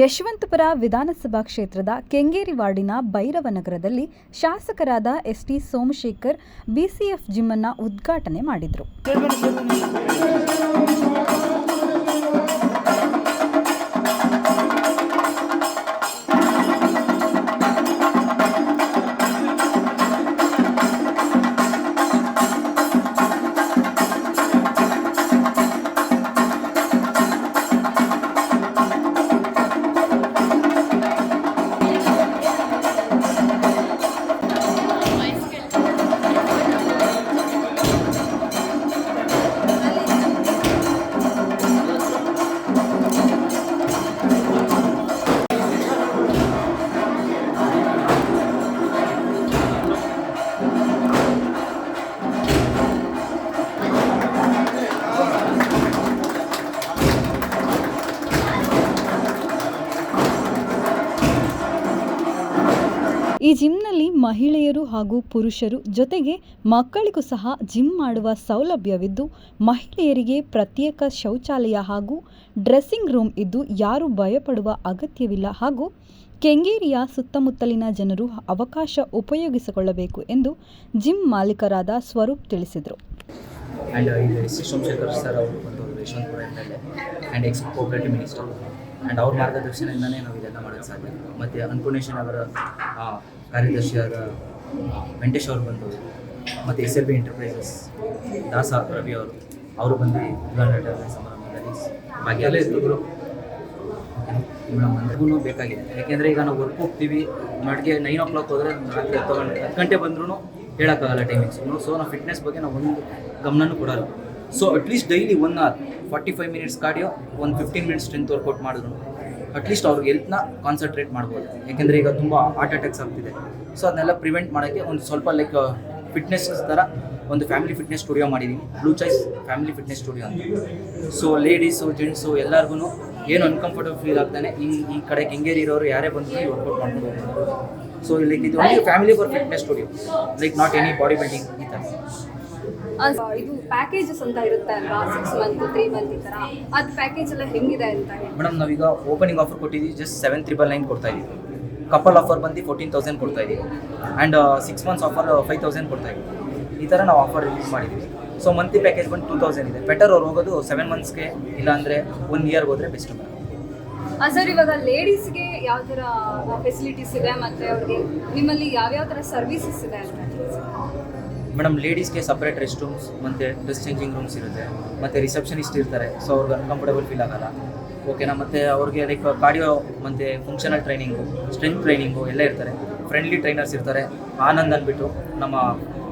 ಯಶವಂತಪುರ ವಿಧಾನಸಭಾ ಕ್ಷೇತ್ರದ ಕೆಂಗೇರಿ ವಾರ್ಡಿನ ಭೈರವನಗರದಲ್ಲಿ ಶಾಸಕರಾದ ಎಸ್ಟಿ ಸೋಮಶೇಖರ್ ಬಿಸಿಎಫ್ ಜಿಮ್ ಅನ್ನ ಉದ್ಘಾಟನೆ ಮಾಡಿದರು. ಈ ಜಿಮ್ನಲ್ಲಿ ಮಹಿಳೆಯರು ಹಾಗೂ ಪುರುಷರು ಜೊತೆಗೆ ಮಕ್ಕಳಿಗೂ ಸಹ ಜಿಮ್ ಮಾಡುವ ಸೌಲಭ್ಯವಿದ್ದು, ಮಹಿಳೆಯರಿಗೆ ಪ್ರತ್ಯೇಕ ಶೌಚಾಲಯ ಹಾಗೂ ಡ್ರೆಸ್ಸಿಂಗ್ ರೂಮ್ ಇದ್ದು ಯಾರು ಭಯಪಡುವ ಅಗತ್ಯವಿಲ್ಲ ಹಾಗೂ ಕೆಂಗೇರಿಯ ಸುತ್ತಮುತ್ತಲಿನ ಜನರು ಅವಕಾಶ ಉಪಯೋಗಿಸಿಕೊಳ್ಳಬೇಕು ಎಂದು ಜಿಮ್ ಮಾಲೀಕರಾದ ಸ್ವರೂಪ್ ತಿಳಿಸಿದರು. ಮಿನಿಸ್ಟರ್ ಆ್ಯಂಡ್ ಅವ್ರ ಮಾರ್ಗದರ್ಶನದಿಂದನೇ ನಾವು ಇದೆಲ್ಲ ಮಾಡೋಕ್ಕೆ ಸಾಧ್ಯ. ಮತ್ತು ಅನ್ನಪೂರ್ಣೇಶ್ವರ ಅವರ ಕಾರ್ಯದರ್ಶಿಯಾದ ವೆಂಕಟೇಶ್ ಅವರು ಬಂದು ಮತ್ತು ಎಸ್ ಎಲ್ ಬಿ ಎಂಟರ್ಪ್ರೈಸಸ್ ದಾಸ ರವಿ ಅವರು ಅವರು ಬಂದು ಉದ್ಘಾಟನೆ ಸಮಾರಂಭದಲ್ಲಿ ಭಾಗಿಯಾಗಿದ್ರು ಮೇಡಮ್ ಅಂದ್ರೂ ಬೇಕಾಗಿದೆ. ಯಾಕೆಂದರೆ ಈಗ ನಾವು ವರ್ಕ್ ಹೋಗ್ತೀವಿ ನಡಿಗೆ ನೈನ್ ಓ ಕ್ಲಾಕ್ ಹೋದರೆ ರಾತ್ರಿ ಹತ್ತು ಗಂಟೆ ಹತ್ತು ಗಂಟೆ ಬಂದ್ರೂ ಹೇಳೋಕ್ಕಾಗಲ್ಲ ಟೈಮಿಂಗ್ಸ್ ಸೊ ನಾವು ಫಿಟ್ನೆಸ್ ಬಗ್ಗೆ ನಾವು ಒಂದು ಗಮನನೂ ಕೊಡಲ್ಲ. So at least daily one hour forty five minutes cardio ಒಂದು ಫಿಫ್ಟೀನ್ ಮಿನಿಟ್ಸ್ ಸ್ಟ್ರೆಂತ್ ವರ್ಕೌಟ್ ಮಾಡಿದ್ರು. ಅಟ್ಲೀಸ್ಟ್ ಅವ್ರಿಗೆ ಹೆಲ್ತ್ನ ಕಾನ್ಸಂಟ್ರೇಟ್ ಮಾಡ್ಬೋದು. ಯಾಕೆಂದರೆ ಈಗ ತುಂಬ ಹಾರ್ಟ್ ಅಟ್ಯಾಕ್ಸ್ ಆಗ್ತಿದೆ. ಸೊ ಅದನ್ನೆಲ್ಲ ಪ್ರಿವೆಂಟ್ ಮಾಡೋಕ್ಕೆ ಒಂದು ಸ್ವಲ್ಪ ಲೈಕ್ ಫಿಟ್ನೆಸ್ ಥರ ಒಂದು ಫ್ಯಾಮಿಲಿ ಫಿಟ್ನೆಸ್ ಸ್ಟುಡಿಯೋ ಮಾಡಿದ್ದೀನಿ blue choice family fitness studio ಅಂತ. ಸೊ ಲೇಡೀಸು ಜೆಂಟ್ಸು ಎಲ್ಲರಿಗೂ ಏನು ಅನ್ಕಂಫರ್ಟಬಲ್ ಫೀಲ್ ಆಗ್ತಾನೆ, ಈ ಈ ಕಡೆ ಕೆಂಗೇರಿ ಇರೋರು ಯಾರೇ ಬಂದು ವರ್ಕೌಟ್ ಮಾಡ್ಕೊಂಡು ಹೋಗ್ಬೋದು. ಸೊ ಲೈಕ್ ಇದು family for fitness studio like not any body building ಈ ಥರ ಇದು ಪ್ಯಾಕೇಜಸ್ ಅಂತ ಇರುತ್ತೆ ಅಲ್ವಾ? ಸಿಕ್ಸ್ ಮಂತ್ ತ್ರೀ ಮಂತ್ ಈ ಥರ ಅದು ಪ್ಯಾಕೇಜ್ ಎಲ್ಲ ಹೆಂಗಿದೆ ಅಂತ ಹೇಳಿ. ಮೇಡಮ್ ನಾವೀಗ ಓಪನಿಂಗ್ ಆಫರ್ ಕೊಟ್ಟಿದ್ದೀವಿ ಜಸ್ಟ್ ಸೆವೆನ್ ತ್ರಿಬಲ್ ನೈನ್ ಕೊಡ್ತಾ ಇದ್ದೀವಿ. ಕಪಲ್ ಆಫರ್ ಬಂದು ಫೋರ್ಟೀನ್ ತೌಸಂಡ್ ಕೊಡ್ತಾ ಇದ್ದೀವಿ. And six months offer five thousand ಕೊಡ್ತಾ ಇದ್ದೀವಿ. ಈ ಥರ ನಾವು ಆಫರ್ ರಿಲೀಸ್ ಮಾಡಿದ್ದೀವಿ. ಸೊ ಮಂತ್ಲಿ ಪ್ಯಾಕೇಜ್ ಬಂದು ಟೂ ತೌಸಂಡ್ ಇದೆ. ಬೆಟರ್ ಅವ್ರು ಹೋಗೋದು ಸೆವೆನ್ ಮಂತ್ಸ್ಗೆ ಇಲ್ಲಾಂದರೆ ಒನ್ ಇಯರ್ಗೆ ಹೋದರೆ ಬೆಸ್ಟ್ ಮೇಡಮ್. ಸರ್ ಇವಾಗ ಲೇಡೀಸ್ಗೆ ಯಾವ ಥರ ಫೆಸಿಲಿಟೀಸ್ ಇದೆ ಮತ್ತು ಅವ್ರಿಗೆ ನಿಮ್ಮಲ್ಲಿ ಯಾವ್ಯಾವ ಥರ ಸರ್ವಿಸಸ್ ಇದೆ ಅಂತ. ಮೇಡಮ್ ಲೇಡೀಸ್ಗೆ ಸಪ್ರೇಟ್ ರೆಸ್ಟ್ ರೂಮ್ಸ್ ಮತ್ತು ಡ್ರೆಸ್ ಚೇಂಜಿಂಗ್ ರೂಮ್ಸ್ ಇರುತ್ತೆ. ಮತ್ತು ರಿಸೆಪ್ಷನಿಸ್ಟ್ ಇರ್ತಾರೆ ಸೊ ಅವ್ರಿಗೆ ಅನ್ಕಂಫರ್ಟಬಲ್ ಫೀಲ್ ಆಗಲ್ಲ. ಓಕೆನಾ ಮತ್ತು ಅವ್ರಿಗೆ ಲೈಕ್ ಕಾರ್ಡಿಯೋ ಮತ್ತು ಫಂಕ್ಷನಲ್ ಟ್ರೈನಿಂಗು ಸ್ಟ್ರೆಂತ್ ಟ್ರೈನಿಂಗು ಎಲ್ಲ ಇರ್ತಾರೆ. ಫ್ರೆಂಡ್ಲಿ ಟ್ರೈನರ್ಸ್ ಇರ್ತಾರೆ. ಆನಂದ್ ಅಂದ್ಬಿಟ್ಟು ನಮ್ಮ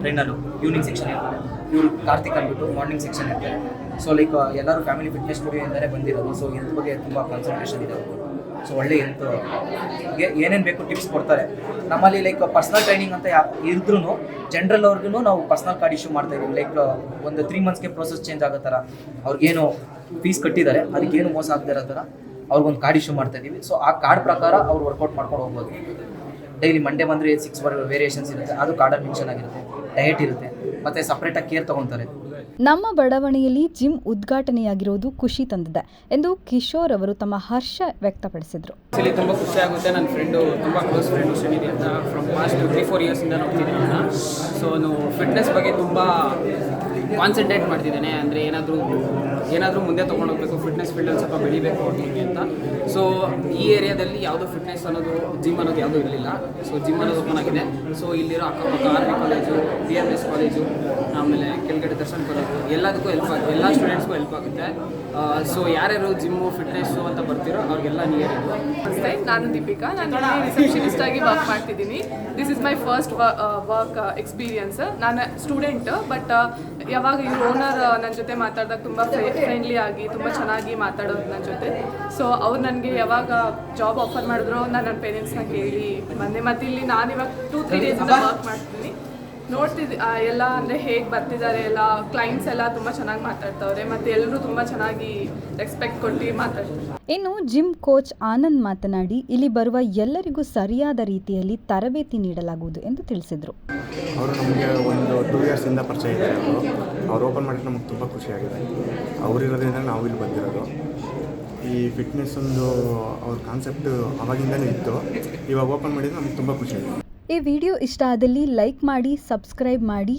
ಟ್ರೈನರು ಈವ್ನಿಂಗ್ ಸೆಕ್ಷನ್ ಇರ್ತಾರೆ. ಇವರು ಕಾರ್ತಿಕ್ ಅಂದ್ಬಿಟ್ಟು ಮಾರ್ನಿಂಗ್ ಸೆಕ್ಷನ್ ಇರ್ತಾರೆ. ಸೊ ಲೈಕ್ ಎಲ್ಲರೂ ಫ್ಯಾಮಿಲಿ ಫಿಟ್ನೆಸ್ ಸ್ಟುಡಿಯೋಯಿಂದಲೇ ಬಂದಿರೋದು. ಸೊ ಇದ್ರ ಬಗ್ಗೆ ತುಂಬ ಕಾನ್ಸಂಟ್ರೇಷನ್ ಇದೆ ಅವ್ರಿಗೆ ಸೊ ಒಳ್ಳೆ ಹೆಲ್ತ್. ಏನೇನು ಬೇಕು ಟಿಪ್ಸ್ ಕೊಡ್ತಾರೆ. ನಮ್ಮಲ್ಲಿ ಲೈಕ್ ಪರ್ಸ್ನಲ್ ಟ್ರೈನಿಂಗ್ ಅಂತ ಇದ್ರೂ ಜನರಲ್ ಅವ್ರಿಗೂ ನಾವು ಪರ್ಸ್ನಲ್ ಕಾರ್ಡ್ ಇಶ್ಯೂ ಮಾಡ್ತಾ ಇದ್ದೀವಿ. ಲೈಕ್ ಒಂದು ತ್ರೀ ಮಂತ್ಸ್ಗೆ ಪ್ರೋಸೆಸ್ ಚೇಂಜ್ ಆಗೋ ಥರ ಅವ್ರಿಗೇನು ಫೀಸ್ ಕಟ್ಟಿದ್ದಾರೆ, ಅದಕ್ಕೇನು ಮೋಸ ಆಗದೆ ಇರೋ ಥರ ಅವ್ರಿಗೊಂದು ಕಾರ್ಡ್ ಇಶ್ಯೂ ಮಾಡ್ತಾ ಇದ್ದೀವಿ. ಸೊ ಆ ಕಾರ್ಡ್ ಪ್ರಕಾರ ಅವ್ರು ವರ್ಕೌಟ್ ಮಾಡ್ಕೊಂಡು ಹೋಗ್ಬೋದು. ಡೈಲಿ ಮಂಡೇ ಬಂದರೆ ಸಿಕ್ಸ್ ವೇರಿಯೇಷನ್ಸ್ ಇರುತ್ತೆ. ಅದು ಕಾರ್ಡಲ್ಲಿ ಮೆನ್ಷನ್ ಆಗಿರುತ್ತೆ. ಡಯಟ್ ಇರುತ್ತೆ. ಮತ್ತು ಸಪ್ರೇಟಾಗಿ ಕೇರ್ ತೊಗೊತಾರೆ. ನಮ್ಮ ಬಡಾವಣೆಯಲ್ಲಿ ಜಿಮ್ ಉದ್ಘಾಟನೆಯಾಗಿರುವುದು ಖುಷಿ ತಂದಿದೆ ಎಂದು ಕಿಶೋರ್ ಅವರು ತಮ್ಮ ಹರ್ಷ ವ್ಯಕ್ತಪಡಿಸಿದರು. ಆ್ಯಕ್ಚುಲಿ ತುಂಬ ಖುಷಿ ಆಗುತ್ತೆ. ನನ್ನ ಫ್ರೆಂಡು ತುಂಬ ಕ್ಲೋಸ್ ಫ್ರೆಂಡು ಸುನಿಧಿ ಅಂತ ಫ್ರಮ್ ಪಾಸ್ಟ್ ತ್ರೀ ಫೋರ್ ಇಂದ ನೋಡ್ತಿದ್ದೀನಿ ಅವನ್ನ. ಸೊ ಫಿಟ್ನೆಸ್ ಬಗ್ಗೆ ತುಂಬಾ ಕಾನ್ಸಂಟ್ರೇಟ್ ಮಾಡ್ತಿದ್ದೇನೆ. ಅಂದರೆ ಏನಾದರೂ ಏನಾದರೂ ಮುಂದೆ ತೊಗೊಂಡು ಹೋಗಬೇಕು. ಫಿಟ್ನೆಸ್ ಫೀಲ್ಡಲ್ಲಿ ಸ್ವಲ್ಪ ಬೆಳಿಬೇಕು ಅವ್ನಿಗೆ ಅಂತ. ಸೊ ಈ ಏರಿಯಾದಲ್ಲಿ ಯಾವುದೋ ಫಿಟ್ನೆಸ್ ಅನ್ನೋದು ಜಿಮ್ ಅನ್ನೋದು ಯಾವುದೂ ಇರಲಿಲ್ಲ. ಸೊ ಜಿಮ್ ಅನ್ನೋದು ಓಪನ್ ಆಗಿದೆ. ಸೊ ಇಲ್ಲಿರೋ ಅಕ್ಕಪಕ್ಕ ಆರ್ಮಿ ಕಾಲೇಜು ಬಿ ಕಾಲೇಜು ಆಮೇಲೆ ಕೆಳಗಡೆ ದರ್ಶನ್ ಕಾಲೇಜು ಎಲ್ಲದಕ್ಕೂ ಹೆಲ್ಪ್ ಆಗುತ್ತೆ. ಎಲ್ಲ ಸ್ಟೂಡೆಂಟ್ಸ್ಗೂ ಹೆಲ್ಪ್ ಆಗುತ್ತೆ. ಸೊ ಯಾರ್ಯಾರು ಜಿಮ್ಮು ಫಿಟ್ನೆಸ್ಸು ಅಂತ ಬರ್ತೀರೋ ಅವ್ರಿಗೆಲ್ಲ ನಿಯರ್ ಇದು ನಮಸ್ತೆ ನಾನು ದೀಪಿಕಾ. ನಾನು ರಿಸೆಪ್ಷನಿಸ್ಟ್ ಆಗಿ ವರ್ಕ್ ಮಾಡ್ತಿದ್ದೀನಿ. This is my first work experience ನಾನು ಸ್ಟೂಡೆಂಟ್ ಬಟ್ ಯಾವಾಗ ಇವ್ರ ಓನರ್ ನನ್ನ ಜೊತೆ ಮಾತಾಡಿದಾಗ ತುಂಬ ಫ್ರೆಂಡ್ಲಿ ಆಗಿ ತುಂಬ ಚೆನ್ನಾಗಿ ಮಾತಾಡೋದು ನನ್ನ ಜೊತೆ. ಸೊ ಅವ್ರು ನನಗೆ ಯಾವಾಗ ಜಾಬ್ ಆಫರ್ ಮಾಡಿದ್ರು ನಾನು ನನ್ನ ಪೇರೆಂಟ್ಸ್ನ ಕೇಳಿ ಬಂದೆ. ಮತ್ತು ಇಲ್ಲಿ ನಾನು ಇವಾಗ ಟೂ ತ್ರೀ ಡೇಸಿಂದ ವರ್ಕ್ ಮಾಡ್ತೀನಿ ನೋಡ್ತಿದ್ದೆ ಆ, ಎಲ್ಲ ಅಂದರೆ ಹೇಗೆ ಬರ್ತಿದ್ದಾರೆ ಎಲ್ಲ ಕ್ಲೈಂಟ್ಸ್ ಎಲ್ಲ ತುಂಬ ಚೆನ್ನಾಗಿ ಮಾತಾಡ್ತವ್ರೆ ಮತ್ತು ಎಲ್ಲರೂ ತುಂಬ ಚೆನ್ನಾಗಿ ರೆಸ್ಪೆಕ್ಟ್ ಕೊಟ್ಟು ಮಾತಾಡ್ತಾರೆ ಇನ್ನು ಜಿಮ್ ಕೋಚ್ ಆನಂದ್ ಮಾತನಾಡಿ ಇಲ್ಲಿ ಬರುವ ಎಲ್ಲರಿಗೂ ಸರಿಯಾದ ರೀತಿಯಲ್ಲಿ ತರಬೇತಿ ನೀಡಲಾಗುವುದು ಎಂದು ತಿಳಿಸಿದರು. ಅವರು ನಮಗೆ ಒಂದು ಟೂ ಇಯರ್ಸಿಂದ ಪರಿಚಯ ಇದೆ ಅವರು. ಅವ್ರು ಓಪನ್ ಮಾಡಿದ್ರೆ ನಮಗೆ ತುಂಬ ಖುಷಿಯಾಗಿದೆ. ಅವರಿರೋದ್ರಿಂದ ನಾವು ಇಲ್ಲಿ ಬಂದಿರೋದು. ಈ ಫಿಟ್ನೆಸ್ ಒಂದು ಅವ್ರ ಕಾನ್ಸೆಪ್ಟ್ ಅವಾಗಿಂದಲೇ ಇತ್ತು. ಇವಾಗ ಓಪನ್ ಮಾಡಿದ್ರೆ ನಮಗೆ ತುಂಬ ಖುಷಿಯಾಗಿದೆ. ಈ ವಿಡಿಯೋ ಇಷ್ಟ ಆದಲ್ಲಿ ಲೈಕ್ ಮಾಡಿ ಸಬ್ಸ್ಕ್ರೈಬ್ ಮಾಡಿ.